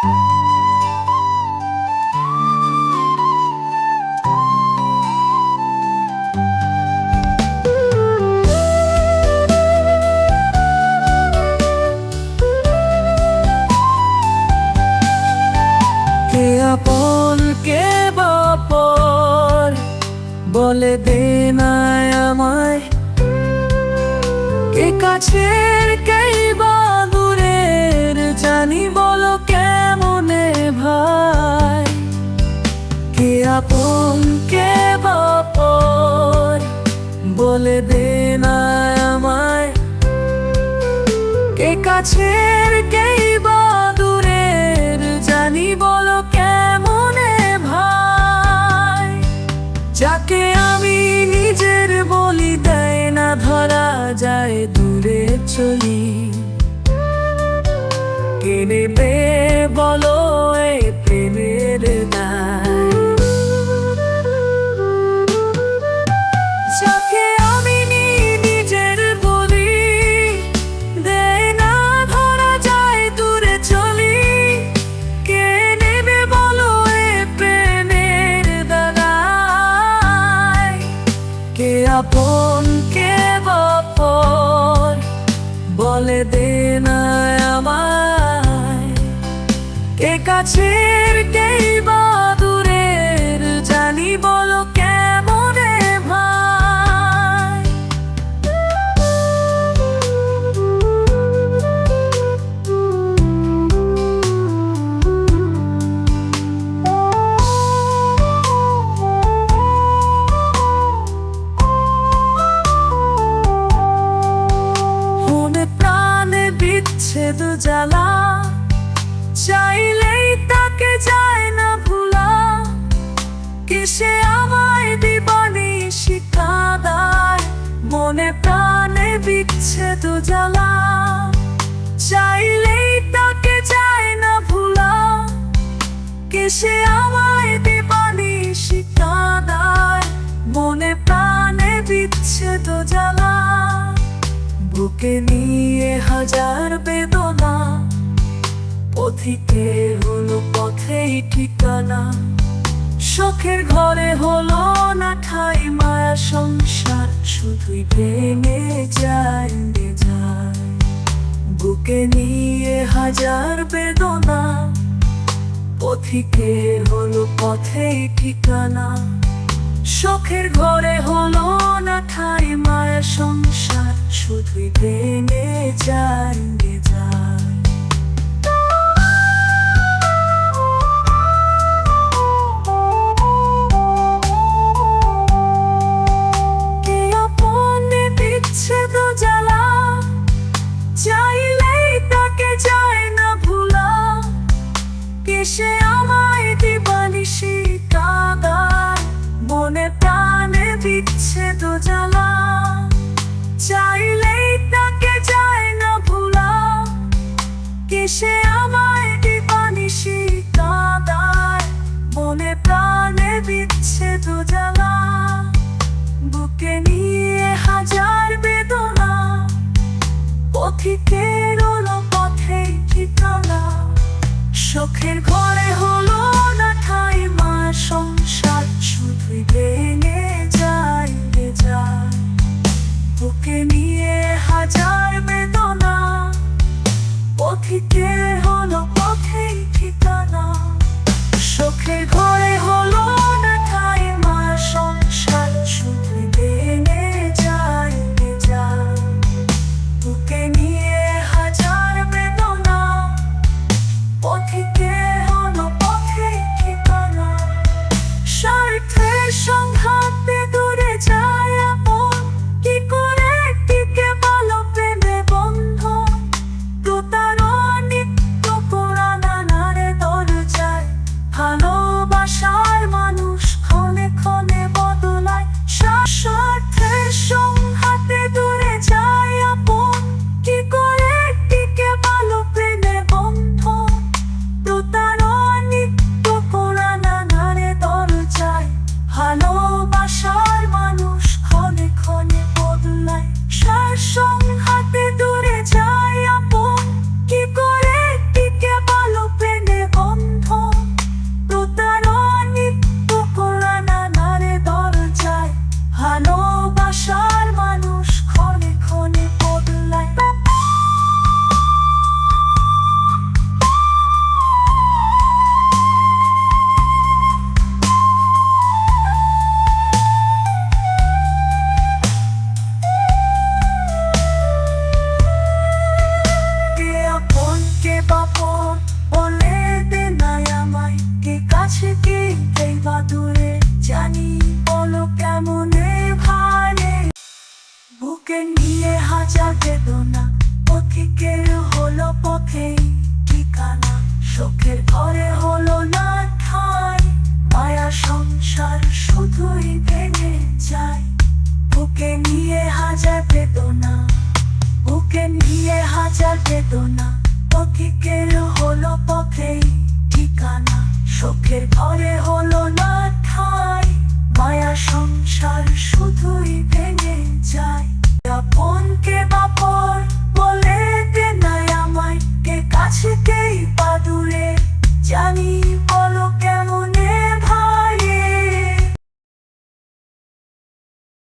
কে আপন কে বলে দে আমায়। কে কাছের কে বা কে আপন কে বাপর বলে দে না আমায়। কে কাছের কে বা দূরের, জানি বলো কেমনে ভাই? যাকে আমি নিজের বলি দেয় না, ধরা যায় দূরে চলি। কে নেবে বলো এ প্রেমের দায়? বলে দে না আমায়। কে কাছের কে বা চাইলেই তাকে যায় না ভুলা। কিসে আমায় দিবানি শিকাদায় মনে প্রাণে বিচ্ছেদ জ্বালা। চাইলেই তাকে যায় না ভুলা। কিসে আমায় দিবানি শিকাদায় মনে প্রাণে বিচ্ছেদ জ্বালা। বুকে নিয়ে হাজার বেদনা। পথিকে হলো পথেই ঠিকানা। শখের ঘরে হলো না ঠাই মায়া, সংসার শুধুই ভেঙে যায় বুকে নিয়ে হাজার বেদনা, পথিকে হলো পথেই ঠিকানা। শখের ঘরে হলো না ঠাই মায়া, সংসার শুধুই ভেঙে যায় পথিকের হলো পথে ঠিকানা। শখের ঘরে হলো না ঠাই মা, সংসার শুধুই ভেঙে যায় যায়। বুকে নিয়ে হাজার বেদনা পথিকের হলো পথেই ঠিকানা। শখের ঘরে হলো জানি, বলো কেমনে ভারে? বুকে নিয়ে হাজার বেদনা পথিকের হলো পথে ঠিকানা। শোকের ঘরে হলো না ঠাই, মায়া সংসার শুধুই ভেঙে যায়। বুকে নিয়ে হাজার বেদনা, বুকে নিয়ে হাজার বেদনা পথিকের হলো পথে ঠিকানা। শোকের ঘরে হলো